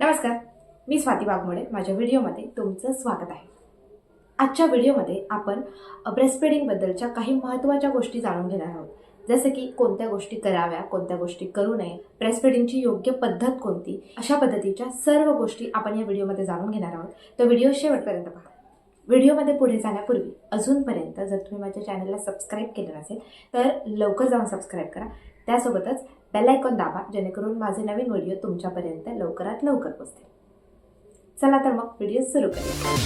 नमस्कार मी स्वाती वाघमोडे. माझ्या व्हिडिओमध्ये तुमचं स्वागत आहे. आजच्या व्हिडिओमध्ये आपण ब्रेस्टफिडिंगबद्दलच्या काही महत्त्वाच्या गोष्टी जाणून घेणार आहोत. जसं की कोणत्या गोष्टी कराव्या कोणत्या गोष्टी करू नये ब्रेस्टफिडिंगची योग्य पद्धत कोणती अशा पद्धतीच्या सर्व गोष्टी आपण या व्हिडिओमध्ये जाणून घेणार आहोत. तर व्हिडिओ शेवटपर्यंत पहा. व्हिडिओमध्ये पुढे जाण्यापूर्वी अजूनपर्यंत जर तुम्ही माझ्या चॅनलला सबस्क्राईब केलं नसेल तर लवकर जाऊन सबस्क्राईब करा. त्यासोबतच बेल आयकॉन दाबा जेणेकरून माझे नवीन व्हिडिओ तुमच्यापर्यंत लवकरात लवकर पोचतील चला तर मग व्हिडिओ सुरू करूया.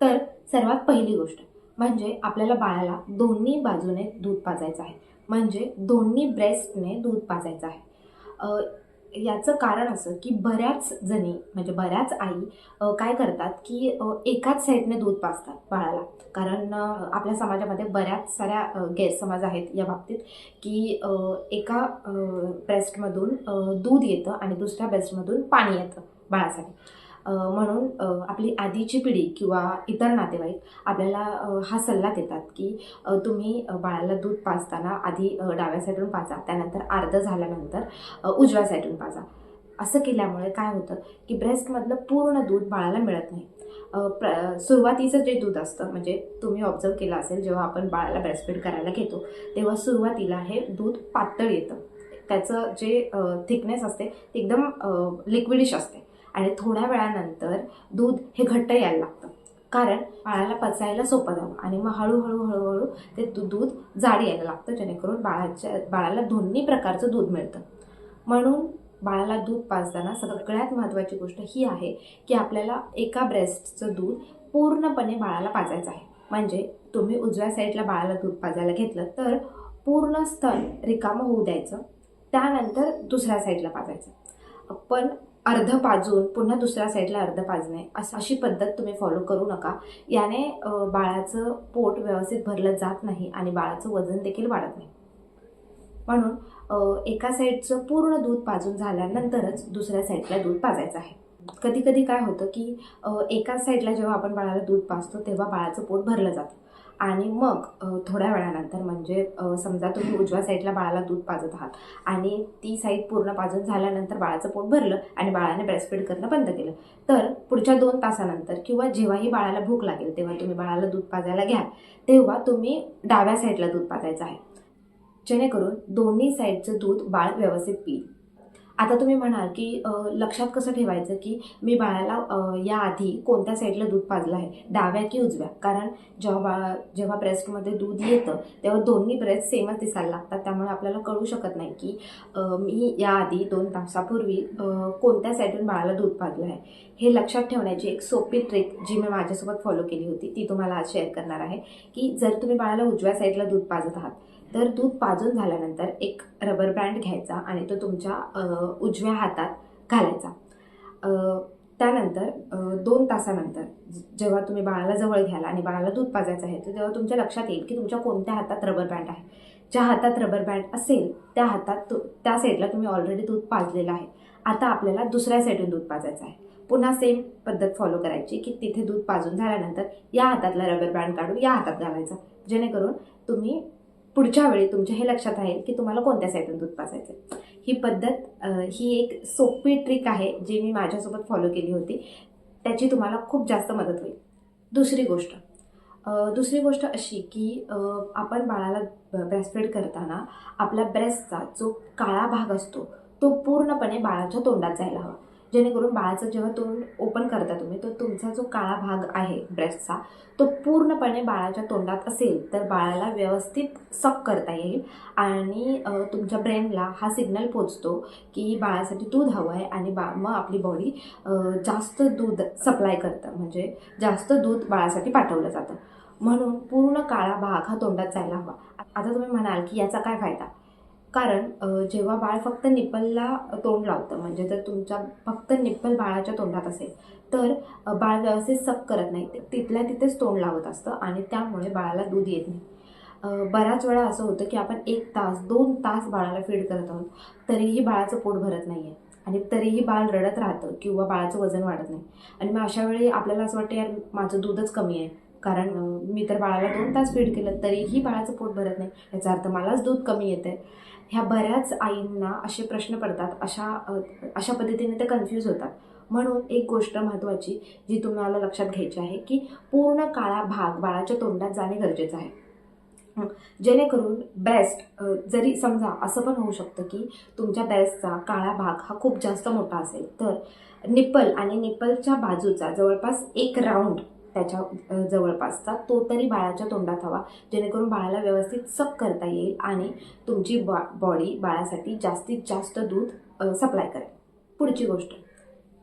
तर सर्वात पहिली गोष्ट म्हणजे आपल्याला बाळाला दोन्ही बाजूने दूध पाजायचं आहे. म्हणजे दोन्ही ब्रेस्टने दूध पाजायचं आहे. याचं कारण असं की बऱ्याच जणी म्हणजे बऱ्याच आई काय करतात की एकाच साईडने दूध पाजतात बाळाला. कारण आपल्या समाजामध्ये बऱ्याच साऱ्या अ, गैरसमज आहेत या बाबतीत की एका ब्रेस्टमधून दूध येतं आणि दुसऱ्या ब्रेस्टमधून पाणी येतं बाळासाठी. म्हणून आपली आधीची पिढी किंवा इतर नातेवाईक आपल्याला हा सल्ला देतात की तुम्ही बाळाला दूध पाजताना आधी डाव्या साईडून पाजा त्यानंतर अर्ध झाल्यानंतर उजव्या साईडून पाजा. असं केल्यामुळे काय होतं की ब्रेस्टमधलं पूर्ण दूध बाळाला मिळत नाही. प्र सुरुवातीचं जे दूध असतं म्हणजे तुम्ही ऑब्झर्व केलं असेल जेव्हा आपण बाळाला ब्रेस्टफीड करायला घेतो तेव्हा सुरुवातीला हे दूध पातळ येतं. त्याचं जे थिकनेस असते ते एकदम लिक्विडिश असते. आणि थोड्या वेळानंतर दूध हे घट्ट यायला लागतं. कारण बाळाला पचायला सोपं जावं आणि मग हळूहळू हळूहळू ते दूध जाड यायला लागतं. जेणेकरून बाळाच्या बाळाला दोन्ही प्रकारचं दूध मिळतं. म्हणून बाळाला दूध पाजताना सगळ्यात महत्त्वाची गोष्ट ही आहे की आपल्याला एका ब्रेस्टचं दूध पूर्णपणे बाळाला पाजायचं आहे. म्हणजे तुम्ही उजव्या साईडला बाळाला दूध पाजायला घेतलं तर पूर्ण स्तन रिकामं होऊ द्यायचं. त्यानंतर दुसऱ्या साईडला पाजायचं. पण अर्ध पाजून पुन्हा दुसऱ्या साईडला अर्ध पाजणे असं अशी पद्धत तुम्ही फॉलो करू नका. याने बाळाचं पोट व्यवस्थित भरलं जात नाही आणि बाळाचं वजन देखील वाढत नाही. म्हणून एका साईडचं पूर्ण दूध पाजून झाल्यानंतरच दुसऱ्या साईडला दूध पाजायचं आहे. कधी कधी काय होतं की एकाच साईडला जेव्हा आपण बाळाला दूध पाजतो तेव्हा बाळाचं पोट भरलं जातं. आणि मग थोड्या वेळानंतर म्हणजे समजा तुम्ही उजव्या साईडला बाळाला दूध पाजत आहात आणि ती साईड पूर्ण पाजत झाल्यानंतर बाळाचं पोट भरलं आणि बाळाने ब्रेस्टफीड करणं बंद केलं. तर पुढच्या दोन तासानंतर किंवा जेव्हाही बाळाला भूक लागेल तेव्हा तुम्ही बाळाला दूध पाजायला घ्या. तेव्हा तुम्ही डाव्या साईडला दूध पाजायचं आहे. जेणेकरून दोन्ही साईडचं दूध बाळ व्यवस्थित पिईल. आता तुम्ही म्हणाल की लक्षात कसं ठेवायचं की मी बाळाला याआधी कोणत्या साईडला दूध पाजलं आहे? डाव्या की उजव्या? कारण जेव्हा बाळा जेव्हा ब्रेस्टमध्ये दूध येतं तेव्हा दोन्ही ब्रेस्ट सेमच दिसायला लागतात. त्यामुळे आपल्याला कळू शकत नाही की मी याआधी दोन तासापूर्वी कोणत्या साईडून बाळाला दूध पाजलं आहे? हे लक्षात ठेवण्याची एक सोपी ट्रिक जी मी माझ्यासोबत फॉलो केली होती ती तुम्हाला आज शेअर करणार आहे की जर तुम्ही बाळाला उजव्या साईडला दूध पाजत आहात तर दूध पाजून झाल्यानंतर एक रबर बँड घ्यायचा आणि तो तुमच्या उजव्या हातात घालायचा. त्यानंतर दोन तासानंतर जेव्हा तुम्ही बाळाला जवळ घ्याल आणि बाळाला दूध पाजायचं आहे तर तेव्हा तुमच्या लक्षात येईल की तुमच्या कोणत्या हातात रबर बँड आहे. ज्या हातात रबर बँड असेल त्या हातात तु त्या साईडला तुम्ही ऑलरेडी दूध पाजलेलं आहे. आता आपल्याला दुसऱ्या साईडून दूध पाजायचं आहे. पुन्हा सेम पद्धत फॉलो करायची की तिथे दूध पाजून झाल्यानंतर या हातातला रबर बँड काढून या हातात घालायचा. जेणेकरून तुम्ही पुढच्या वेळी तुमच्या हे लक्षात राहील की तुम्हाला कोणत्या साईडून दूध पाजायचं ही पद्धत ही एक सोपी ट्रिक आहे जी मी माझ्यासोबत फॉलो केली होती. त्याची तुम्हाला खूप जास्त मदत होईल. दुसरी गोष्ट दुसरी गोष्ट अशी की आपण बाळाला ब्रेस्टफीड करताना आपल्या ब्रेस्टचा जो काळा भाग असतो तो पूर्णपणे बाळाच्या तोंडात जायला हवा. जेणेकरून बाळाचं जेव्हा तोंड ओपन करता तुम्ही तर तुमचा जो काळा भाग आहे ब्रेस्टचा तो पूर्णपणे बाळाच्या तोंडात असेल तर बाळाला व्यवस्थित सक करता येईल. आणि तुमच्या ब्रेनला हा सिग्नल पोचतो की बाळासाठी दूध हवं आहे आणि बा मग आपली बॉडी जास्त दूध सप्लाय करतं. म्हणजे जास्त दूध बाळासाठी पाठवलं जातं. म्हणून पूर्ण काळा भाग हा तोंडात जायला हवा. आता तुम्ही म्हणाल की याचा काय फायदा? कारण जेव्हा बाळ फक्त निप्पलला तोंड लावतं म्हणजे जर तुमच्या फक्त निप्पल बाळाच्या तोंडात असेल तर बाळ व्यवस्थित सक करत नाही. ते तिथल्या तिथेच तोंड लावत असतं आणि त्यामुळे बाळाला दूध येत नाही. बऱ्याच वेळा असं होतं की आपण एक तास दोन तास बाळाला फीड करत आहोत तरीही बाळाचं पोट भरत नाही आहे आणि तरीही बाळ रडत राहतं किंवा बाळाचं वजन वाढत नाही. आणि मग अशा वेळी आपल्याला असं वाटतं यार माझं दूधच कमी आहे. कारण मी तर बाळाला दोन तास फीड केलं तरीही बाळाचं पोट भरत नाही. याचा अर्थ मलाच दूध कमी येतं आहे ह्या बऱ्याच आईंना असे प्रश्न पडतात. अशा अशा पद्धतीने ते कन्फ्यूज होतात. म्हणून एक गोष्ट महत्त्वाची जी तुम्हाला लक्षात घ्यायची आहे की पूर्ण काळा भाग बाळाच्या तोंडात जाणे गरजेचं आहे. जेणेकरून ब्रेस्ट जरी समजा असं पण होऊ शकतं की तुमच्या ब्रेस्टचा काळा भाग हा खूप जास्त मोठा असेल तर निप्पल आणि निप्पलच्या बाजूचा जवळपास एक राऊंड त्याच्या जवळपासचा तो तरी बाळाच्या तोंडात हवा. जेणेकरून बाळाला व्यवस्थित सप करता येईल आणि तुमची बॉ बॉडी बाळासाठी जास्तीत जास्त दूध सप्लाय करेल. पुढची गोष्ट.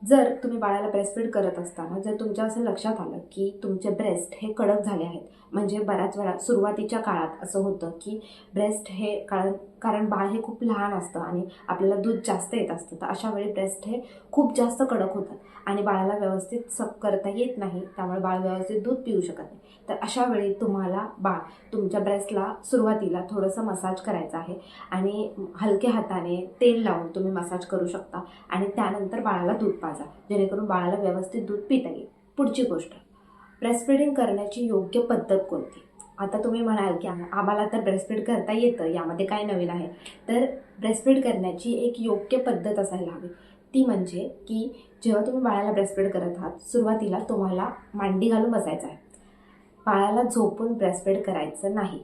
जर तुम्ही बाळाला ब्रेस्टफीड करत असताना जर तुमच्या असं लक्षात आलं की तुमचे ब्रेस्ट हे कडक झाले आहेत म्हणजे बऱ्याच वेळा सुरुवातीच्या काळात असं होतं की ब्रेस्ट हे कारण कारण बाळ हे खूप लहान असतं आणि आपल्याला दूध जास्त येत असतं. तर अशा वेळी ब्रेस्ट हे खूप जास्त कडक होतात आणि बाळाला व्यवस्थित सप करता येत नाही. त्यामुळे बाळ व्यवस्थित दूध पिऊ शकत नाही. तर अशा वेळी तुम्हाला बाळ तुमच्या ब्रेस्टला सुरुवातीला थोडंसं मसाज करायचं आहे आणि हलक्या हाताने तेल लावून तुम्ही मसाज करू शकता आणि त्यानंतर बाळाला दूध पाजा जेणेकरून बाळाला व्यवस्थित दूध पिता येईल. पुढची गोष्ट. ब्रेस्टफीडिंग करण्याची योग्य पद्धत कोणती? आता तुम्ही म्हणाल की आम्हाला तर ब्रेस्टफीड करता येतं यामध्ये काय नवीन आहे? तर ब्रेस्टफीड करण्याची एक योग्य पद्धत असायला हवी. ती म्हणजे की जेव्हा तुम्ही बाळाला ब्रेस्टफीड करत आहात सुरुवातीला तुम्हाला मांडी घालून बसायचं आहे. बाळाला झोपून ब्रेस्टफीड करायचं नाही.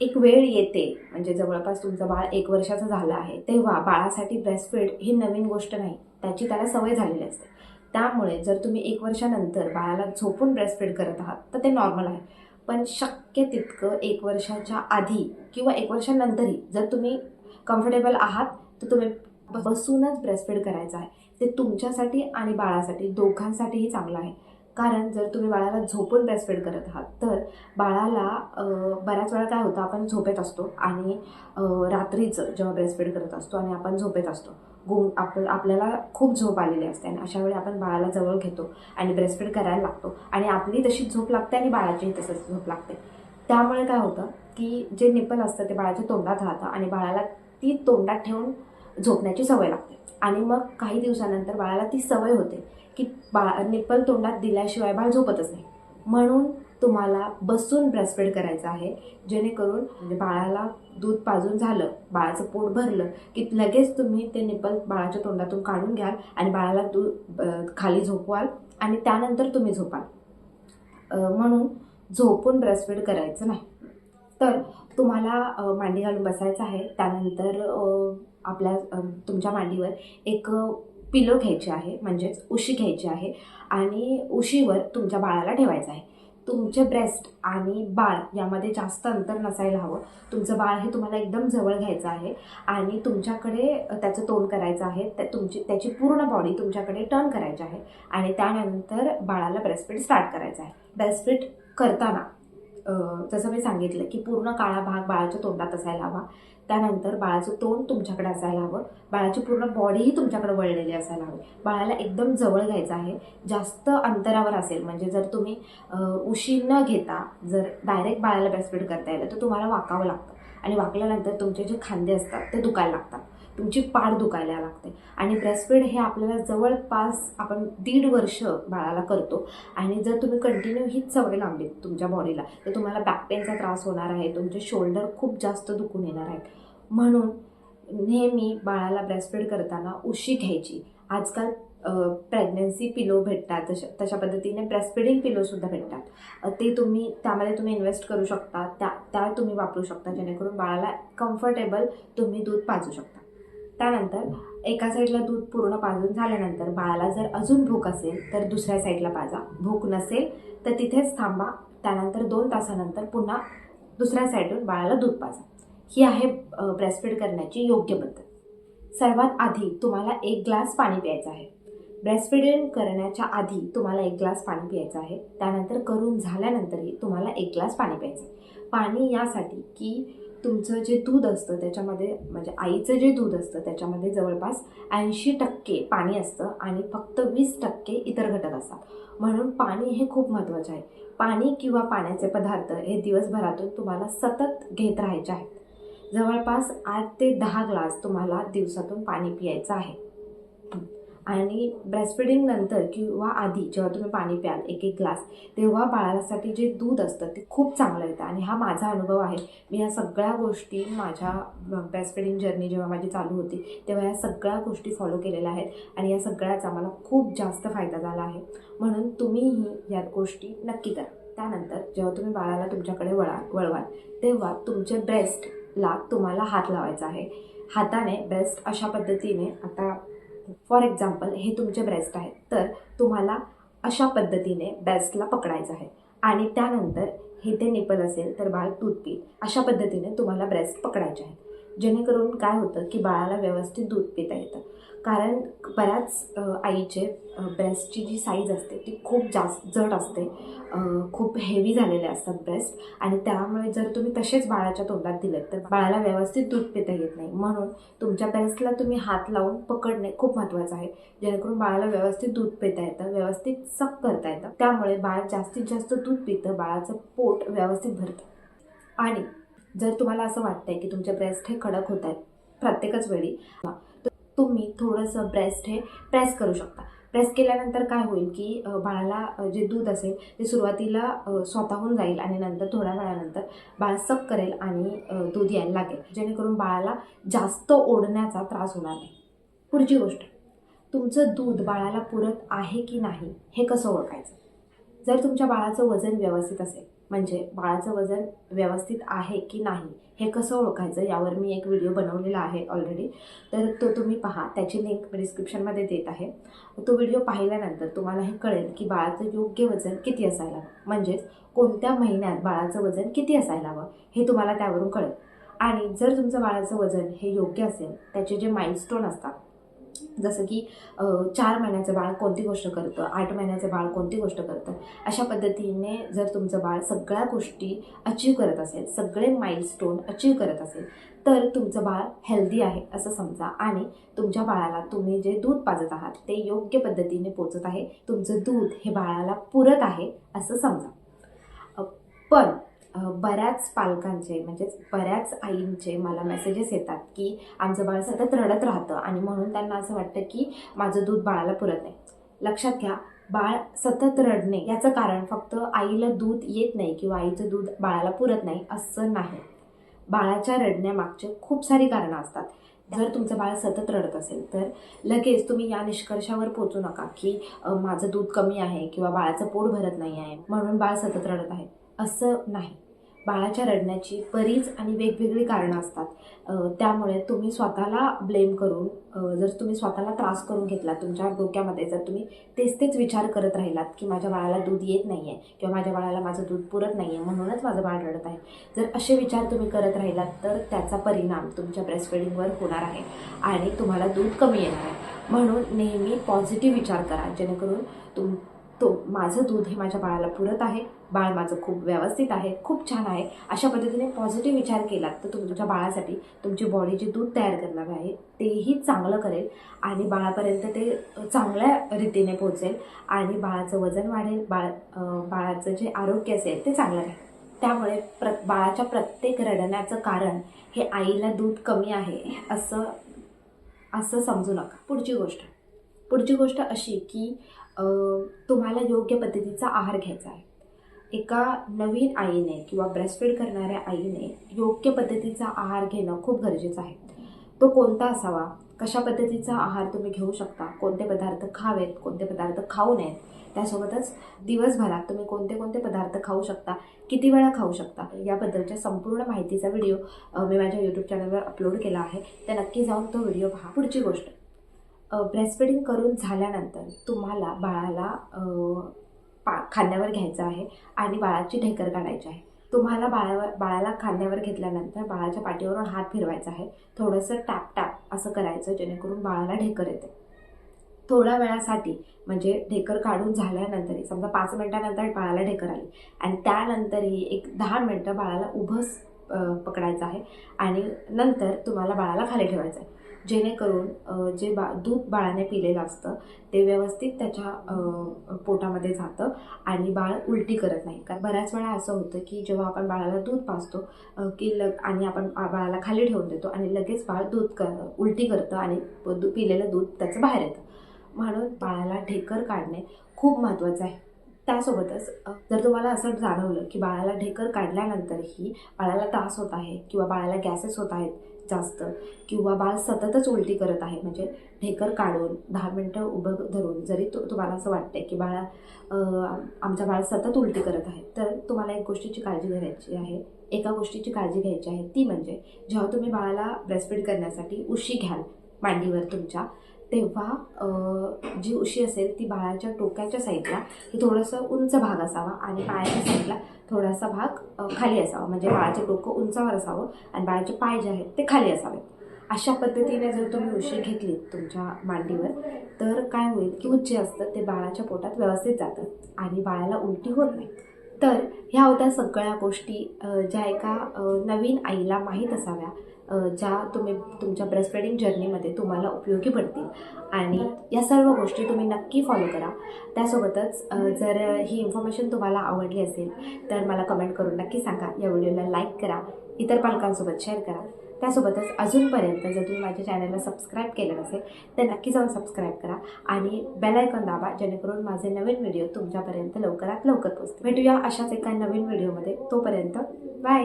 एक वेळ येते म्हणजे जवळपास तुमचं बाळ एक वर्षाचं झालं आहे तेव्हा बाळासाठी ब्रेस्टफीड ही नवीन गोष्ट नाही. त्याची त्याला सवय झालेली असते. त्यामुळे जर तुम्ही एक वर्षानंतर बाळाला झोपून ब्रेस्टफीड करत आहात तर ते नॉर्मल आहे. पण शक्य तितकं एक वर्षाच्या आधी किंवा एक वर्षानंतरही जर तुम्ही कम्फर्टेबल आहात तर तुम्ही बसूनच ब्रेस्टफीड करायचं आहे. ते तुमच्यासाठी आणि बाळासाठी दोघांसाठीही चांगलं आहे. कारण जर तुम्ही बाळाला झोपून ब्रेस्टफीड करत आहात तर बाळाला बऱ्याच वेळा काय होतं आपण झोपेत असतो आणि रात्रीचं जेव्हा ब्रेस्टफीड करत असतो आणि आपण झोपेत असतो गुंग आप आपल्याला खूप झोप आलेली असते. आणि अशा वेळी आपण बाळाला जवळ घेतो आणि ब्रेस्टफीड करायला लागतो. आणि आपली तशी झोप लागते आणि बाळाचीही तसंच झोप लागते. त्यामुळे काय होतं की जे निप्पल असतं ते बाळाच्या तोंडात राहतं आणि बाळाला ती तोंडात ठेवून झोपण्याची सवय लागते. आणि मग काही दिवसानंतर बाळाला ती सवय होते की बाळ निप्पल तोंडात दिल्याशिवाय बाळ झोपतच नाही. म्हणून तुम्हाला बसून ब्रेस्टफीड करायचं आहे. जेणेकरून म्हणजे बाळाला दूध पाजून झालं बाळाचं पोट भरलं की लगेच तुम्ही ते निपल बाळाच्या तोंडातून काढून घ्याल आणि बाळाला दूध खाली झोपवाल आणि त्यानंतर तुम्ही झोपाल. म्हणून झोपून ब्रेस्टफीड करायचं नाही. तर तुम्हाला मांडी घालून बसायचं आहे. त्यानंतर आपल्या तुमच्या मांडीवर एक पिलो घ्यायची आहे म्हणजेच उशी घ्यायची आहे आणि उशीवर तुमच्या बाळाला ठेवायचं आहे. तुमचे ब्रेस्ट आणि बाळ यामध्ये जास्त अंतर नसायला हवं. तुमचं बाळ हे तुम्हाला एकदम जवळ घ्यायचं आहे आणि तुमच्याकडे त्याचं तोंड करायचं आहे. त्या तुमची त्याची पूर्ण बॉडी तुमच्याकडे टर्न करायची आहे आणि त्यानंतर बाळाला ब्रेस्टफीड स्टार्ट करायचं आहे. ब्रेस्टफीड करताना जसं मी सांगितलं की पूर्ण काळा भाग बाळाच्या तोंडात असायला हवा. त्यानंतर बाळाचं तोंड तुमच्याकडे असायला हवं. बाळाची पूर्ण बॉडीही तुमच्याकडे वळलेली असायला हवी. बाळाला एकदम जवळ घ्यायचं आहे. जास्त अंतरावर असेल म्हणजे जर तुम्ही उशीर न घेता जर डायरेक्ट बाळाला ब्रेस्टफीड करता येईल तर तुम्हाला वाकावं लागतं. आणि वाकल्यानंतर तुमचे जे खांदे असतात ते दुखायला लागतात. तुमची पाठ दुखायला लागते. आणि ब्रेस्टफीड हे आपल्याला जवळपास आपण दीड वर्ष बाळाला करतो. आणि जर तुम्ही कंटिन्यू हीच सवय लावली तुमच्या बॉडीला तर तुम्हाला बॅक पेनचा त्रास होणार आहे तुमचे शोल्डर खूप जास्त दुखून येणार आहेत. म्हणून नेहमी बाळाला ब्रेस्टफीड करताना उशी घ्यायची. आजकाल प्रेग्नन्सी पिलो भेटतात तशा तशा पद्धतीने ब्रेस्टफिडिंग पिलोसुद्धा भेटतात. ते तुम्ही त्यामध्ये तुम्ही इन्व्हेस्ट करू शकता त्या त्या तुम्ही वापरू शकता जेणेकरून बाळाला कम्फर्टेबल तुम्ही दूध पाजू शकता. त्यानंतर एका साईडला दूध पूर्ण पाजून झाल्यानंतर बाळाला जर अजून भूक असेल तर दुसऱ्या साईडला पाजा. भूक नसेल तर तिथेच थांबा. त्यानंतर दोन तासानंतर पुन्हा दुसऱ्या साईडून बाळाला दूध पाजा. ही आहे ब्रेस्टफीड करण्याची योग्य पद्धत. सर्वात आधी तुम्हाला एक ग्लास पाणी प्यायचं आहे. ब्रेस्टफीडिंग करण्याच्या आधी तुम्हाला एक ग्लास पाणी प्यायचं आहे. त्यानंतर करून झाल्यानंतरही तुम्हाला एक ग्लास पाणी प्यायचं आहे. पाणी यासाठी की तुमचं जे दूध असतं त्याच्यामध्ये म्हणजे आईचं जे दूध असतं त्याच्यामध्ये जवळपास ऐंशी टक्के पाणी असतं आणि फक्त वीस टक्के इतर घटक असतात. म्हणून पाणी हे खूप महत्त्वाचे आहे. पाणी किंवा पाण्याचे पदार्थ हे दिवसभरातून तुम्हाला सतत घेत राहायचे आहेत. जवळपास आठ ते दहा ग्लास तुम्हाला दिवसातून पाणी पियायचं आहे. आणि ब्रेस्टफिडिंग नंतर किंवा आधी जेव्हा तुम्ही पाणी प्याल एक एक ग्लास तेव्हा बाळासाठी जे दूध असतं ते खूप चांगलं येतं. आणि हा माझा अनुभव आहे. मी या सगळ्या गोष्टी माझ्या ब्रेस्टफिडिंग जर्नी जेव्हा माझी चालू होती तेव्हा या सगळ्या गोष्टी फॉलो केलेल्या आहेत आणि या सगळ्याचा मला खूप जास्त फायदा झाला आहे. म्हणून तुम्हीही या गोष्टी नक्की करा. त्यानंतर जेव्हा तुम्ही बाळाला तुमच्याकडे वळा वळवाल तेव्हा तुमच्या ब्रेस्टला तुम्हाला हात लावायचा आहे. हाताने ब्रेस्ट अशा पद्धतीने आता फॉर एक्झाम्पल हे तुमचे ब्रेस्ट आहेत. तर तुम्हाला अशा पद्धतीने ब्रेस्टला पकडायचं आहे. आणि त्यानंतर हे ते निपल असेल तर बाळ दूध अशा पद्धतीने तुम्हाला ब्रेस्ट पकडायचे आहेत. जेणेकरून काय होतं की बाळाला व्यवस्थित दूध पिता येतं. कारण बऱ्याच आईचे ब्रेस्टची जी साईज असते ती खूप जास्त जड असते. खूप हेवी झालेले असतात ब्रेस्ट आणि त्यामुळे जर तुम्ही तसेच बाळाच्या तोंडात दिलेत तर बाळाला व्यवस्थित दूध पिता येत नाही. म्हणून तुमच्या ब्रेस्टला तुम्ही हात लावून पकडणे खूप महत्त्वाचं आहे. जेणेकरून बाळाला व्यवस्थित दूध पिता येतं व्यवस्थित सक करता येतं. त्यामुळे बाळ जास्तीत जास्त दूध पितं बाळाचं पोट व्यवस्थित भरतं. आणि जर तुम्हाला असं वाटतंय की तुमचे ब्रेस्ट हे कडक होत आहेत प्रत्येकच वेळी तर तुम्ही थोडंसं ब्रेस्ट हे प्रेस करू शकता. प्रेस केल्यानंतर काय होईल की बाळाला जे दूध असेल ते सुरुवातीला स्वतःहून जाईल आणि नंतर थोड्या वेळानंतर बाळ सक करेल आणि दूध यायला लागेल. जेणेकरून बाळाला जास्त ओढण्याचा त्रास होणार नाही. पुढची गोष्ट तुमचं दूध बाळाला पुरत आहे की नाही हे कसं ओळखायचं? जर तुमच्या बाळाचं वजन व्यवस्थित असेल म्हणजे बाळाचं वजन व्यवस्थित आहे की नाही हे कसं ओळखायचं यावर मी एक व्हिडिओ बनवलेला आहे ऑलरेडी तर तो तुम्ही पहा त्याची लिंक मी डिस्क्रिप्शनमध्ये देत आहे. तो व्हिडिओ पाहिल्यानंतर तुम्हाला हे कळेल की बाळाचं योग्य वजन किती असायला हवं. म्हणजेच कोणत्या महिन्यात बाळाचं वजन किती असायला हवं हे तुम्हाला त्यावरून कळेल. आणि जर तुमचं बाळाचं वजन हे योग्य असेल त्याचे जे माइलस्टोन असतात जसं की चार महिन्याचं बाळ कोणती गोष्ट करतं? आठ महिन्याचं बाळ कोणती गोष्ट करतं? अशा पद्धतीने जर तुमचं बाळ सगळ्या गोष्टी अचीव करत असेल सगळे माइलस्टोन अचीव करत असेल तर तुमचं बाळ हेल्दी आहे असं समजा. आणि तुमच्या बाळाला तुम्ही जे दूध पाजत आहात ते योग्य पद्धतीने पोचत आहे. तुमचं दूध हे बाळाला पुरत आहे असं समजा. बऱ्याच पालकांचे म्हणजेच बऱ्याच आईंचे मला मेसेजेस येतात की आमचं बाळ सतत रडत राहतं आणि म्हणून त्यांना असं वाटतं की माझं दूध बाळाला पुरत नाही. लक्षात घ्या बाळ सतत रडणे याचं कारण फक्त आईला दूध येत नाही किंवा आईचं दूध बाळाला पुरत नाही असं नाही. बाळाच्या रडण्यामागचे खूप सारी कारणं असतात. जर तुमचं बाळ सतत रडत असेल तर लगेच तुम्ही या निष्कर्षावर पोचू नका की माझं दूध कमी आहे किंवा बाळाचं पोट भरत नाही आहे म्हणून बाळ सतत रडत आहे. असं नाही. बाळाच्या रडण्याची बरीच आणि वेगवेगळी कारणं असतात. त्यामुळे तुम्ही स्वतःला ब्लेम करून जर तुम्ही स्वतःला त्रास करून घेतला तुमच्या डोक्यामध्ये जर तुम्ही तेच तेच विचार करत राहिलात की माझ्या बाळाला दूध येत नाही आहे किंवा माझ्या बाळाला माझं दूध पुरत नाही आहे म्हणूनच माझं बाळ रडत आहे. जर असे विचार तुम्ही करत राहिलात तर त्याचा परिणाम तुमच्या ब्रेस्टफिडिंगवर होणार आहे आणि तुम्हाला दूध कमी येणार आहे. म्हणून नेहमी पॉझिटिव्ह विचार करा जेणेकरून तुम तो माझं दूध हे माझ्या बाळाला पुरत आहे. बाळ माझं खूप व्यवस्थित आहे खूप छान आहे. अशा पद्धतीने पॉझिटिव्ह विचार केलात तर तुम्ही तुमच्या बाळासाठी तुमची बॉडी जे दूध तयार करणार आहे. तेही चांगलं करेल आणि बाळापर्यंत ते चांगल्या रीतीने पोहोचेल आणि बाळाचं वजन वाढेल. बाळ बाळाचं जे आरोग्य असेल ते चांगलं राहील. त्यामुळे प्र बाळाच्या प्रत्येक रडण्याचं कारण हे आईला दूध कमी आहे असं असं समजू नका. पुढची गोष्ट. पुढची गोष्ट अशी की तुम्हाला योग्य पद्धतीचा आहार घ्यायचा आहे. एका नवीन आईने किंवा ब्रेस्टफीड करणाऱ्या आईने योग्य पद्धतीचा आहार घेणं खूप गरजेचं आहे. तो कोणता असावा? कशा पद्धतीचा आहार तुम्ही घेऊ शकता? कोणते पदार्थ खावेत? कोणते पदार्थ खाऊ नयेत? त्यासोबतच दिवसभरात तुम्ही कोणते कोणते पदार्थ खाऊ शकता? किती वेळा खाऊ शकता? याबद्दलच्या संपूर्ण माहितीचा व्हिडिओ मी माझ्या यूट्यूब चॅनलवर अपलोड केला आहे. तर नक्की जाऊन तो व्हिडिओ पहा. पुढची गोष्ट. ब्रेस्टफिडिंग करून झाल्यानंतर तुम्हाला बाळाला पा खांद्यावर घ्यायचं आहे आणि बाळाची ढेकर काढायची आहे. तुम्हाला बाळावर बाळाला खांद्यावर घेतल्यानंतर बाळाच्या पाठीवरून हात फिरवायचा आहे. थोडंसं टॅप टॅप असं करायचं जेणेकरून बाळाला ढेकर येते. थोड्या वेळासाठी म्हणजे ढेकर काढून झाल्यानंतरही समजा पाच मिनटानंतर बाळाला ढेकर आली आणि त्यानंतरही एक दहा मिनटं बाळाला उभंच पकडायचं आहे आणि नंतर तुम्हाला बाळाला खाली ठेवायचं आहे. जेणेकरून जे बा दूध बाळाने पिलेलं असतं ते व्यवस्थित त्याच्या पोटामध्ये जातं आणि बाळ उलटी करत नाही. कारण बऱ्याच वेळा असं होतं की जेव्हा आपण बाळाला दूध पाजतो की लग आणि आपण बाळाला खाली ठेवून देतो आणि लगेच बाळ दूध कर उलटी करतं आणि दू- पिलेलं दूध त्याचं बाहेर येतं. म्हणून बाळाला ढेकर काढणे खूप महत्त्वाचं आहे. त्यासोबतच जर तुम्हाला असं जाणवलं की बाळाला ढेकर काढल्यानंतरही बाळाला त्रास होत आहे किंवा बाळाला गॅसेस होत आहेत जास्त किंवा बाळ सततच उलटी करत आहे. म्हणजे ढेकर काढून दहा मिनटं उभं धरून जरी तु तुम्हाला असं वाटतं की बाळा आमच्या आमचा बाळ सतत उलटी करत आहे. तर तुम्हाला एक गोष्टीची काळजी घ्यायची आहे. एका गोष्टीची काळजी घ्यायची आहे ती म्हणजे जेव्हा तुम्ही बाळाला ब्रेस्टफीड करण्यासाठी उशी घ्याल मांडीवर तुमच्या तेव्हा जी उशी असेल ती बाळाच्या टोक्याच्या साईडला ही थोडंसं उंच भाग असावा आणि पायाच्या साईडला थोडासा भाग खाली असावा. म्हणजे बाळाचं डोकं उंचावर असावं आणि बाळाचे पाय जे आहेत ते खाली असावेत. अशा पद्धतीने जर तुम्ही उशी घेतली तुमच्या मांडीवर तर काय होईल की उच्चे असतं ते बाळाच्या पोटात व्यवस्थित जातं आणि बाळाला उलटी होत नाही. तर ह्या होत्या सगळ्या गोष्टी ज्या एका नवीन आईला माहीत असाव्या ज्या तुम्ही तुमच्या ब्रेस्टफिडिंग जर्नीमध्ये तुम्हाला उपयोगी पडतील. आणि या सर्व गोष्टी तुम्ही नक्की फॉलो करा. त्यासोबतच जर ही इन्फॉर्मेशन तुम्हाला आवडली असेल तर मला कमेंट करून नक्की सांगा. या व्हिडिओला लाईक करा. इतर पालकांसोबत शेअर करा. त्यासोबतच अजूनपर्यंत जर तुम्ही माझ्या चॅनलला सबस्क्राईब केलं नसेल तर नक्की जाऊन सबस्क्राईब करा आणि बेल आयकॉन दाबा जेणेकरून माझे नवीन व्हिडिओ तुमच्यापर्यंत लवकरात लवकर पोहोचतील. भेटूया अशाच एका नवीन व्हिडिओमध्ये तोपर्यंत बाय